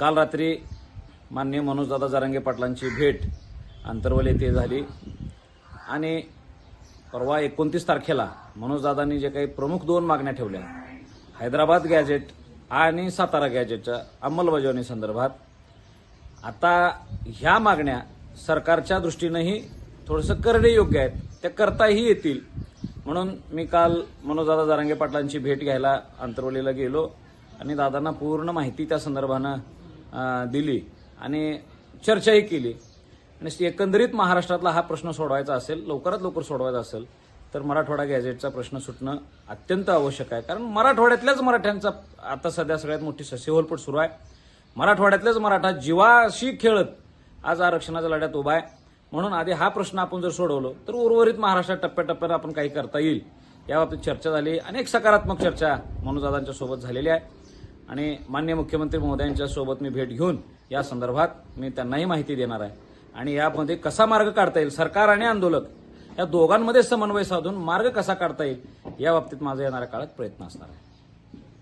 काल रात्री माननीय मनोजदादा जारांगे पाटलांची भेट अंतरवल येथे झाली. आणि परवा एकोणतीस तारखेला मनोजदादांनी जे काही प्रमुख दोन मागण्या ठेवल्या हैदराबाद गॅजेट आणि सातारा गॅजेटच्या अंमलबजावणी संदर्भात आता ह्या मागण्या सरकारच्या दृष्टीनंही थोडंसं करणे योग्य आहेत त्या करताही येतील. म्हणून मी काल मनोजदादा जारांगे पाटलांची भेट घ्यायला अंतरवलीला गेलो आणि दादांना पूर्ण माहिती त्या संदर्भानं दिली आणि चर्चाही केली. आणि एकंदरीत महाराष्ट्रातला हा प्रश्न सोडवायचा असेल लवकरात लवकर सोडवायचा असेल तर मराठवाडा गॅजेटचा प्रश्न सुटणं अत्यंत आवश्यक आहे. कारण मराठवाड्यातल्याच मराठ्यांचा आता सध्या सगळ्यात मोठी ससेहोलपट सुरू आहे. मराठवाड्यातल्याच मराठा जीवाशी खेळत आज आरक्षणाच्या लढ्यात उभा आहे. म्हणून आधी हा प्रश्न आपण जर सोडवलो तर उर्वरित महाराष्ट्रात टप्प्याटप्प्यानं आपण काही करता येईल. याबाबतीत चर्चा झाली. अनेक सकारात्मक चर्चा मनोजदादांच्या सोबत झालेली आहे. आणि मान्य मुख्यमंत्री महोदयांच्या सोबत मी भेट घेऊन या संदर्भात मी त्यांनाही माहिती देणार आहे. आणि यामध्ये कसा मार्ग काढता येईल सरकार आणि आंदोलक या दोघांमध्ये समन्वय साधून मार्ग कसा काढता येईल या बाबतीत माझा येणाऱ्या काळात प्रयत्न असणार आहे.